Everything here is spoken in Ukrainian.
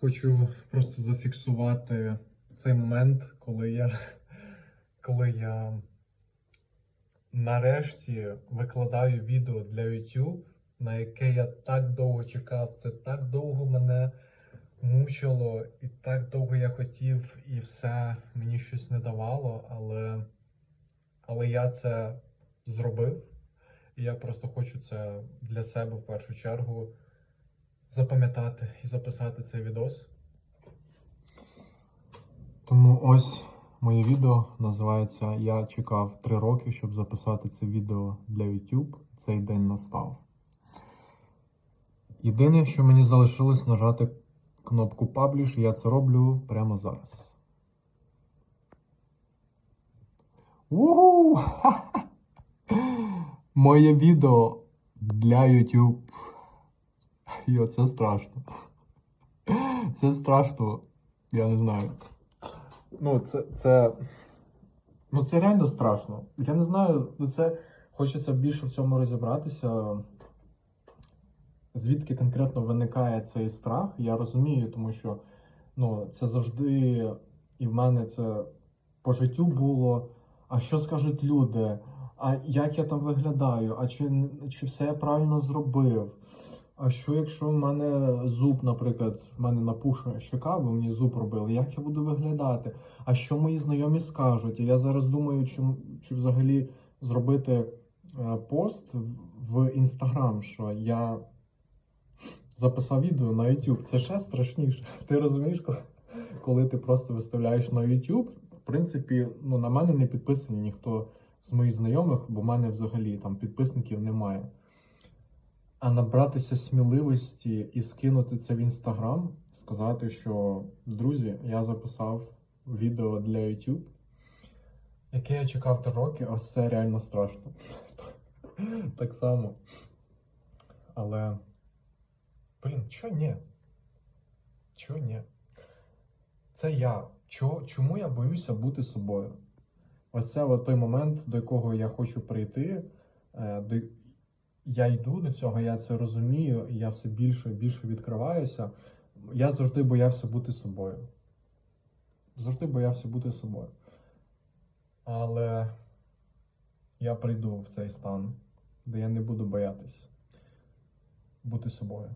Хочу просто зафіксувати цей момент, коли я, коли я нарешті викладаю відео для YouTube, на яке я так довго чекав. Це так довго мене мучило, і так довго я хотів, і все мені щось не давало, але, але я це зробив. І я просто хочу це для себе в першу чергу запам'ятати і записати цей відос. Тому ось моє відео називається Я чекав 3 роки, щоб записати це відео для YouTube. Цей день настав. Єдине, що мені залишилось нажати кнопку Publish, я це роблю прямо зараз. Угу! Моє відео для YouTube. Йо, це страшно. Це страшно. Я не знаю. Ну, це. це... Ну, це реально страшно. Я не знаю, ну це хочеться більше в цьому розібратися. Звідки конкретно виникає цей страх, я розумію, тому що ну, це завжди і в мене це по життю було. А що скажуть люди? А як я там виглядаю? А чи, чи все я правильно зробив? А що якщо в мене зуб, наприклад, в мене напушена щока, бо мені зуб робили, як я буду виглядати? А що мої знайомі скажуть? Я зараз думаю, чи, чи взагалі зробити е, пост в інстаграм, що я записав відео на YouTube. Це ще страшніше. Ти розумієш, коли, ти просто виставляєш на YouTube, в принципі, ну на мене не підписаний ніхто з моїх знайомих, бо в мене взагалі там підписників немає. А набратися сміливості і скинути це в інстаграм, сказати, що друзі, я записав відео для YouTube, яке я чекав 3 роки, ось це реально страшно. Так само. Але. Блін, чого ні? Чого ні? Це я. Чого, чому я боюся бути собою? Ось це той момент, до якого я хочу прийти. е, До... Я йду до цього, я це розумію, і я все більше і більше відкриваюся. Я завжди боявся бути собою. Завжди боявся бути собою. Але я прийду в цей стан, де я не буду боятись бути собою.